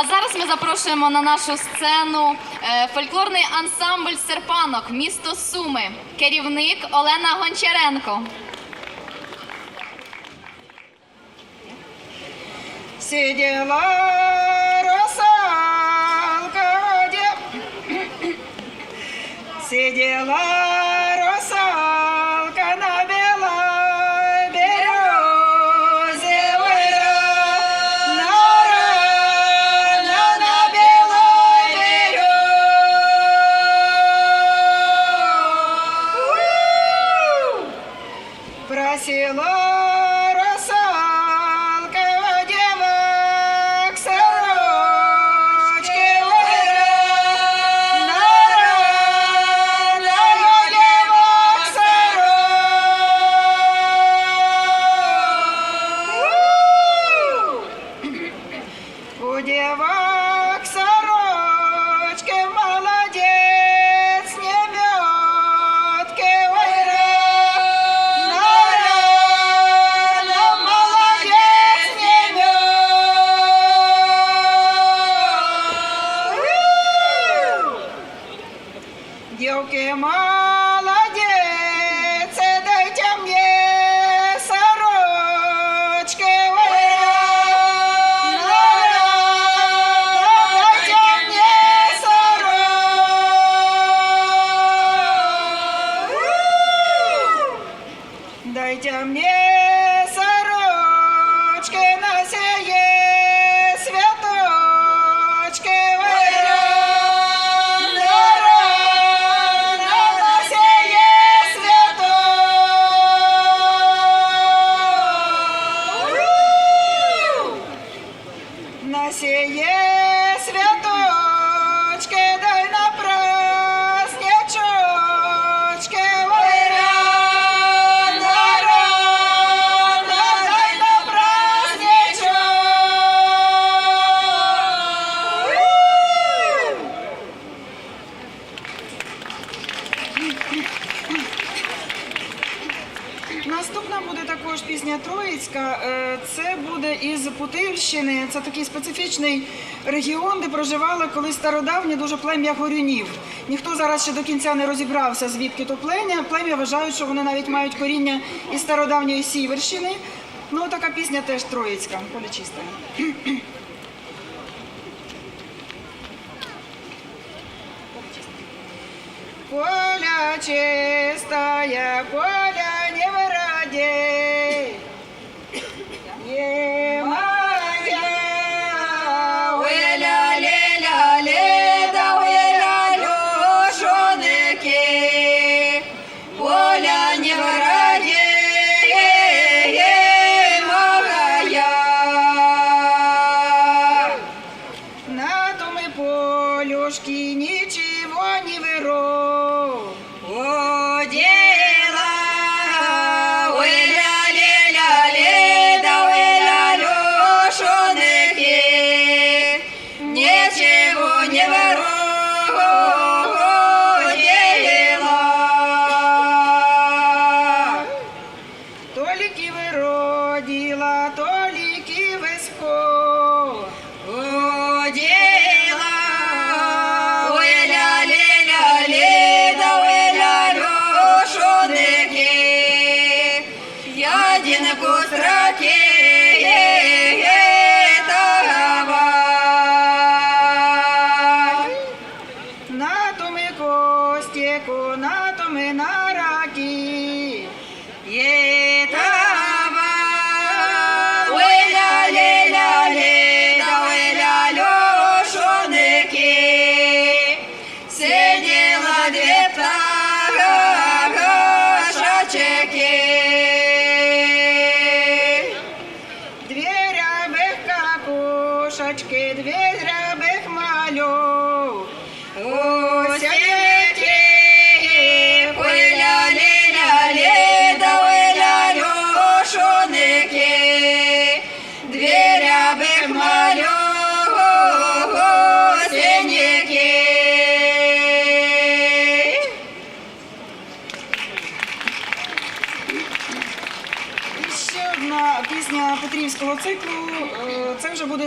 А зараз ми запрошуємо на нашу сцену е, фольклорний ансамбль серпанок, місто Суми, керівник Олена Гончаренко. Сиділа росалка, сиділа. стародавнє дуже плем'я горюнів. Ніхто зараз ще до кінця не розібрався, звідки то плем'я. Плем'я вважають, що вони навіть мають коріння із стародавньої сіверщини. Ну, така пісня теж троїцька, полічиста. Поля чистая, поля не в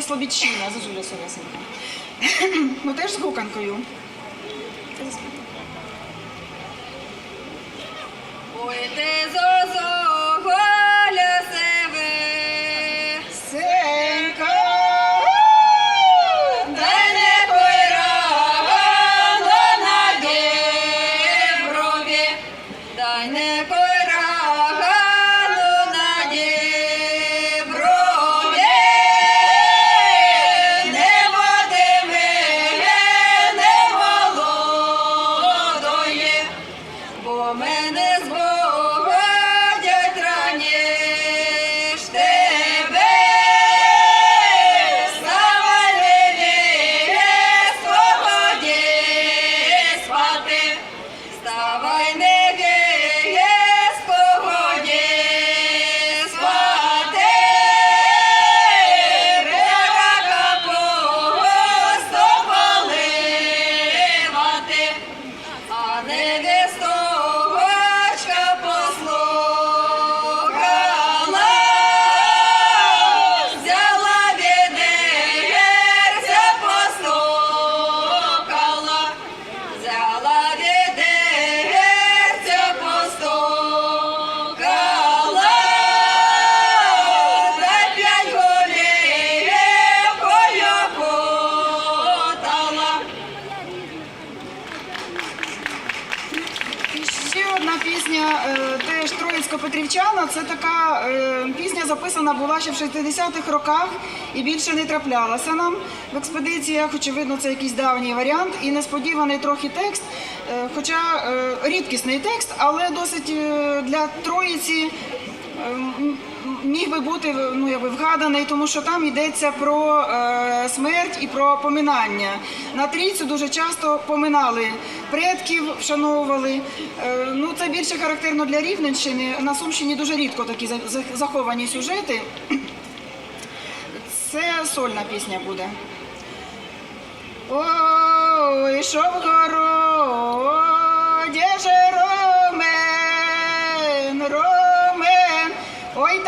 Слобідщина, Зозуля Совесенка. ну теж з гуканкою. Це така е, пісня записана була ще в 60-х роках і більше не траплялася нам в експедиціях. Очевидно, це якийсь давній варіант і несподіваний трохи текст. Е, Хоча е, рідкісний текст, але досить е, для Троїці. е, Міг би бути ну, якби вгаданий, тому що там йдеться про е, смерть і про поминання. На трійцю дуже часто поминали предків, вшановували. Е, ну, це більше характерно для Рівненщини. На Сумщині дуже рідко такі за- за- заховані сюжети. Це сольна пісня буде. Ой, що в городі же ромен, ромен, ой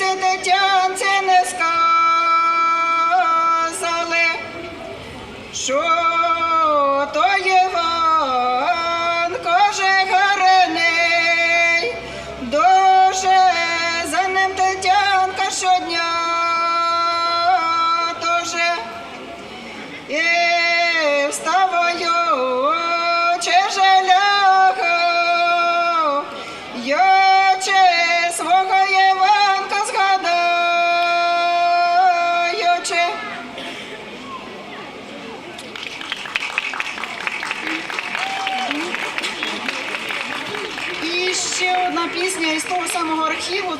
যেতে চাই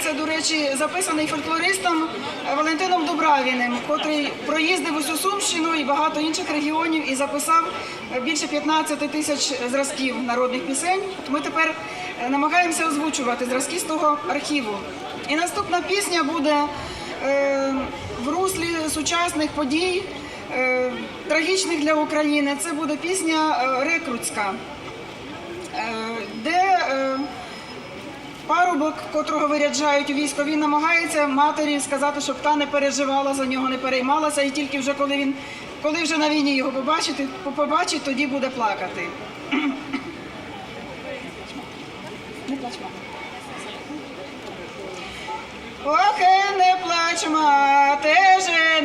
Це, до речі, записаний фольклористом Валентином Дубравіним, котрий проїздив усю Сумщину і багато інших регіонів і записав більше 15 тисяч зразків народних пісень. Ми тепер е, намагаємося озвучувати зразки з того архіву. І наступна пісня буде е, в руслі сучасних подій, е, трагічних для України. Це буде пісня Рекрутська. Де парубок, котрого виряджають у військо, він намагається матері сказати, щоб та не переживала за нього, не переймалася, і тільки вже коли він, коли вже на війні його побачити, побачить, тоді буде плакати. Не плач, мама. Ох, не плач, мати, же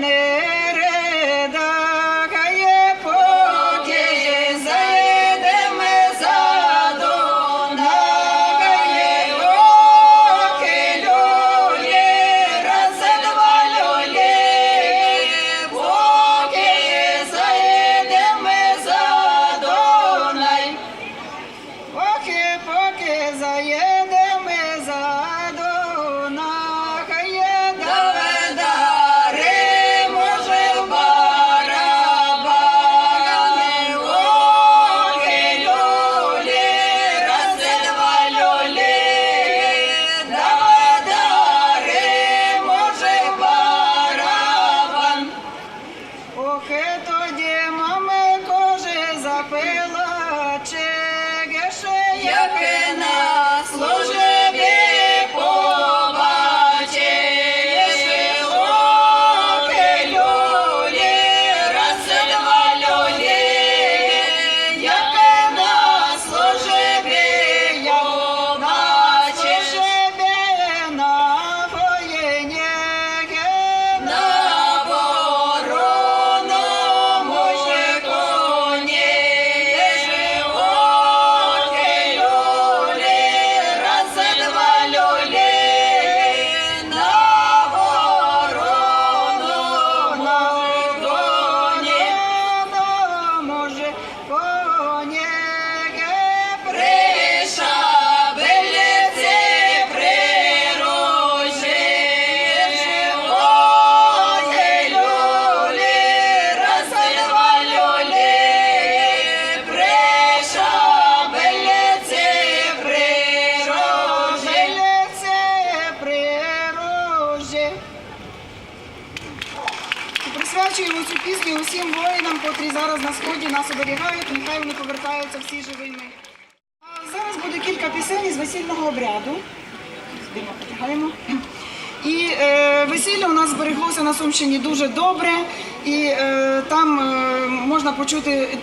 Присвячуємо цю пісню усім воїнам, котрі зараз на сході нас оберігають. Нехай вони повертаються всі живими. А зараз буде кілька пісень із весільного обряду. Потягаємо. І е, весілля у нас збереглося на Сумщині дуже добре, і е, там е, можна почути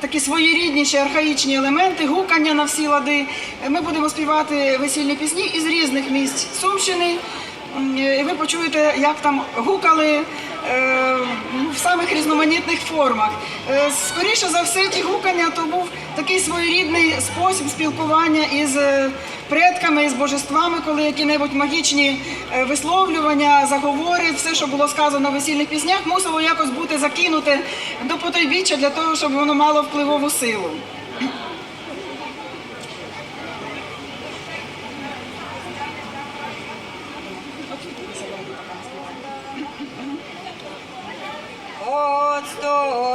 такі своєрідніші архаїчні елементи, гукання на всі лади. Ми будемо співати весільні пісні із різних місць Сумщини. І ви почуєте, як там гукали в самих різноманітних формах. Е, Скоріше за все, ті гукання то був такий своєрідний спосіб спілкування із е, предками, із божествами, коли які-небудь магічні е, висловлювання, заговори, все, що було сказано в весільних піснях, мусило якось бути закинуте до потойбіччя для того, щоб воно мало впливову силу.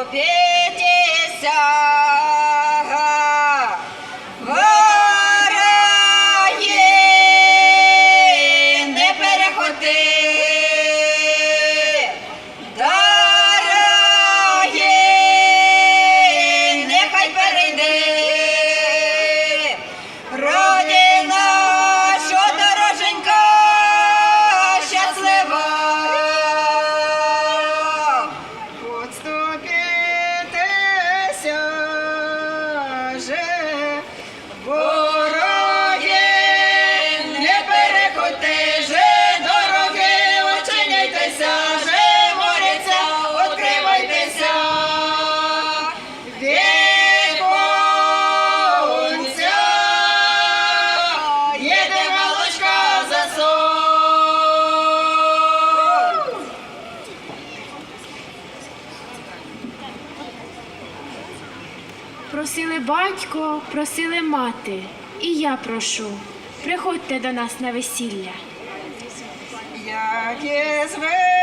Okay. Батько, просили мати, і я прошу, приходьте до нас на весілля. як є звела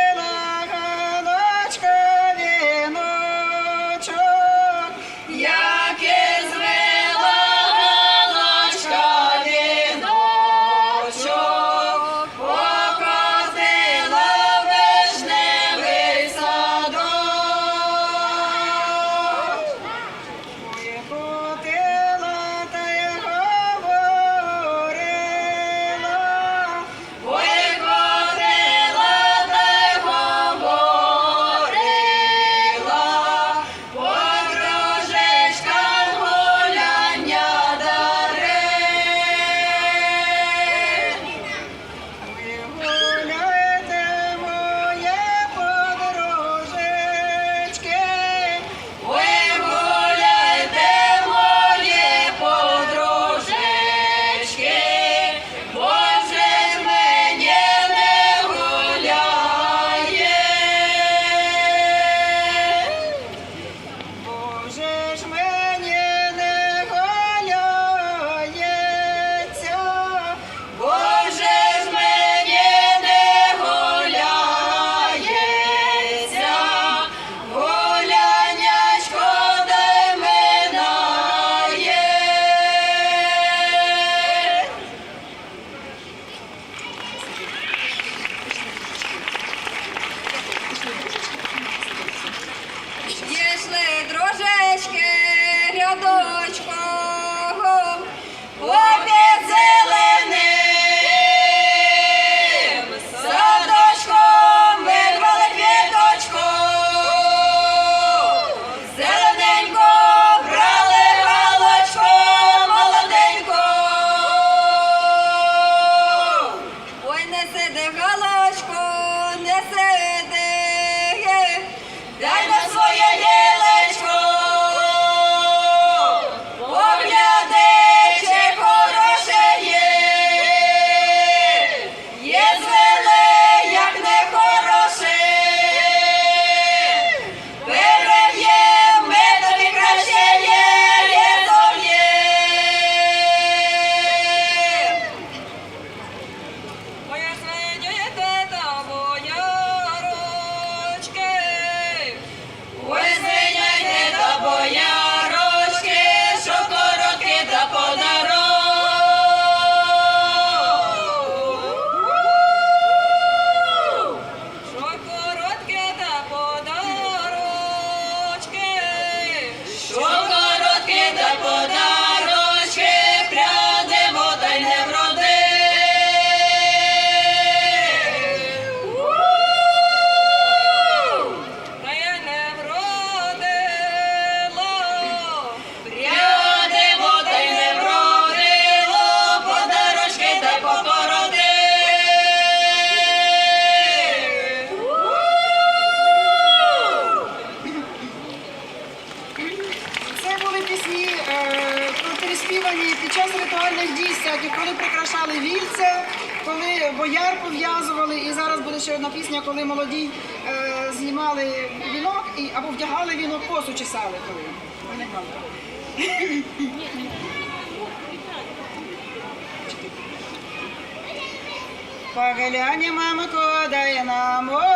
Поглянь, мамко, дай нам, о,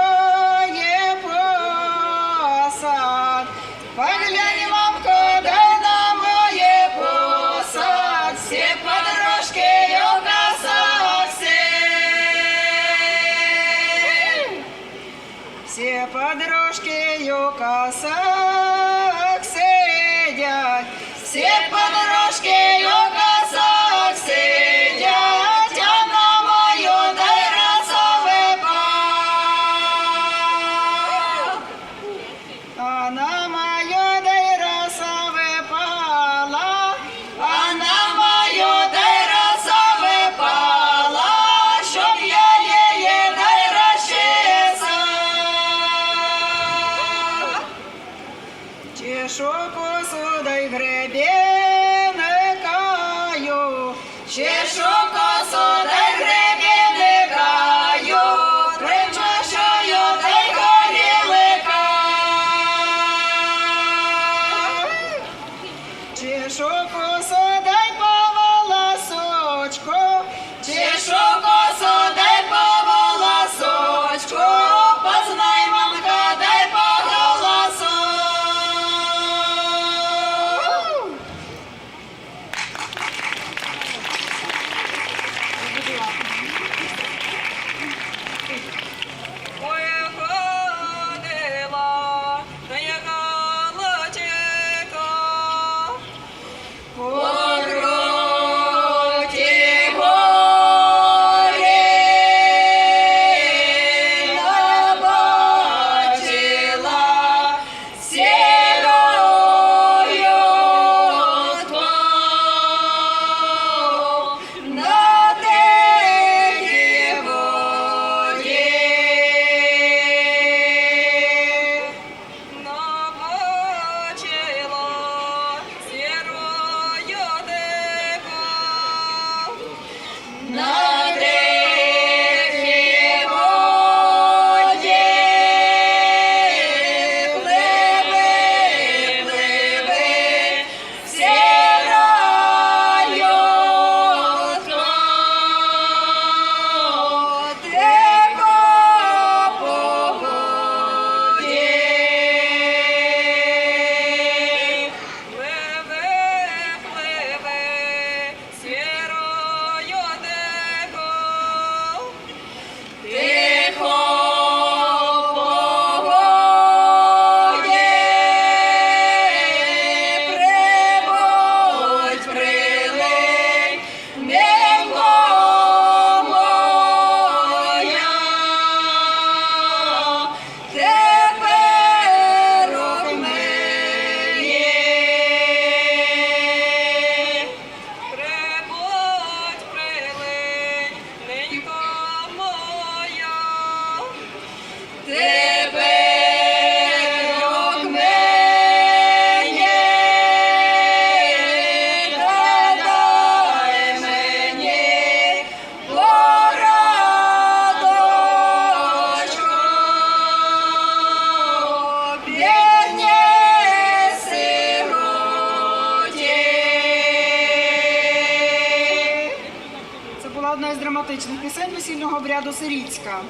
одна із драматичних пісень весільного обряду Сиріцька.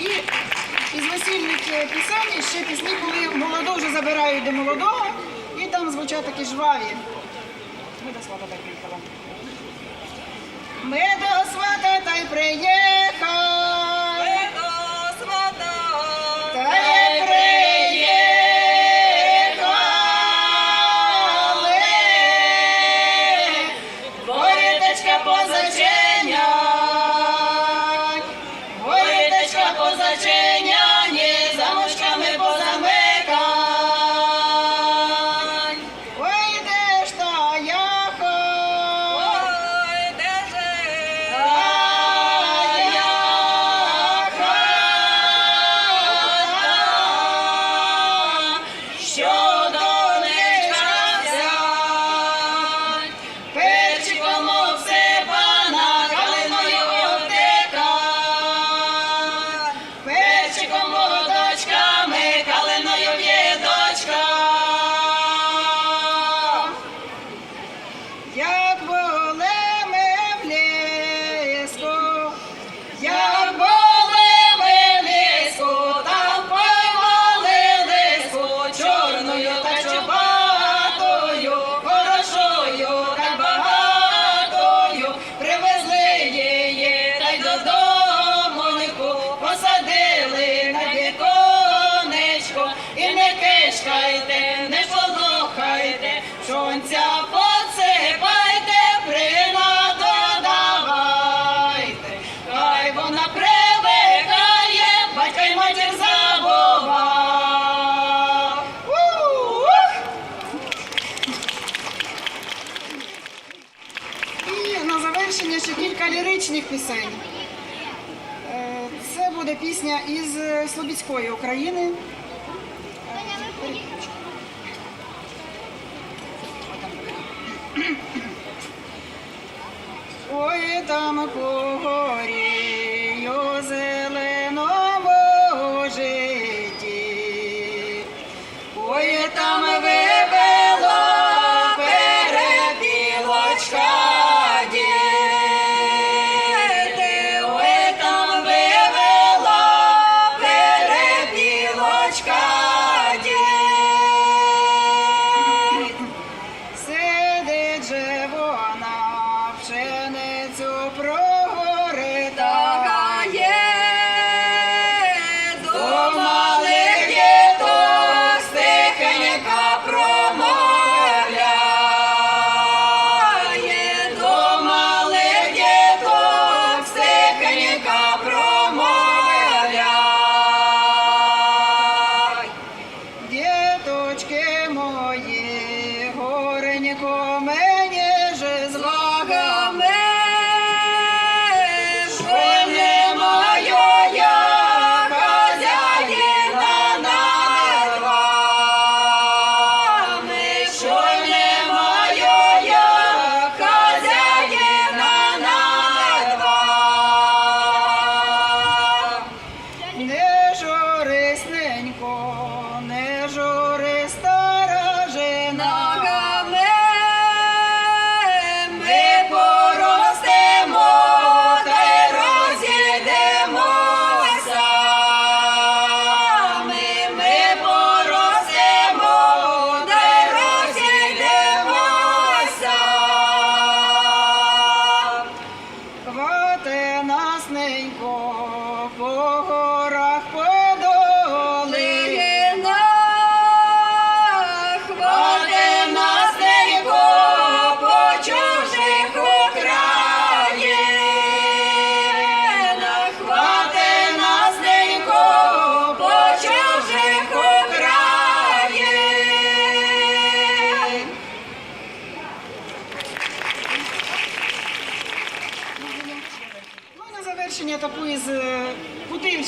І із весільних е, пісень ще пісні, коли молодо вже забирають до молодого, і там звучать такі жваві. Ми Медослава так приїхала. Медослава та й приє. пісня із е, Слобідської України. Ой, там по горі.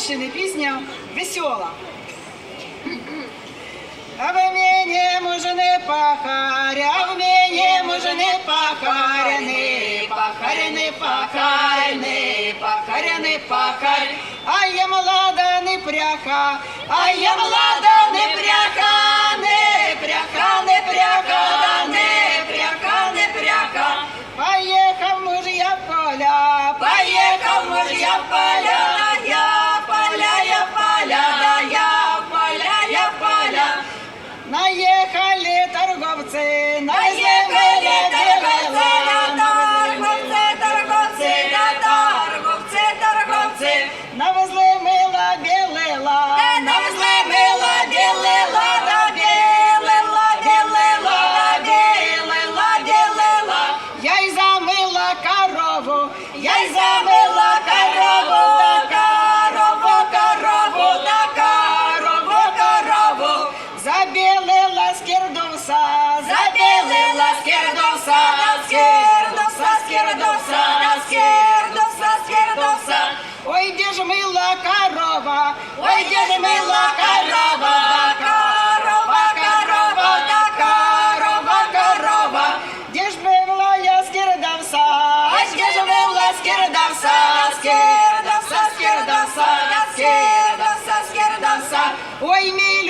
Батьківщини пісня весела. А в мене мужини пахаря, а в мене мужини пахаряни, пахаряни, пахаряни, пахаряни, пахарь, а я молода не пряка, а я молода не пряка. Ой, діда мила корова, корова, корова, корова, корова. Де ж була я скирдався? А де ж була скирдався? Скирдався, скирдався, скирдався, скирдався. Ой, мій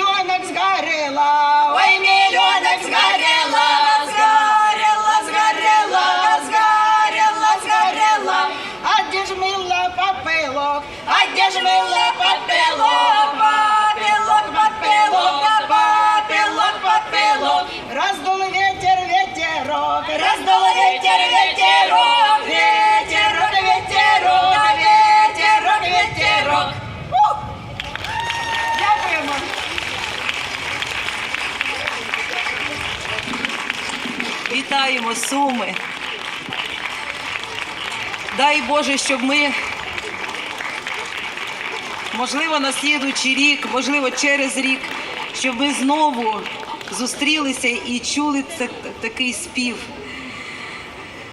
Вітаємо Суми. Дай Боже, щоб ми, можливо, на слідуючий рік, можливо, через рік, щоб ми знову зустрілися і чули це, такий спів.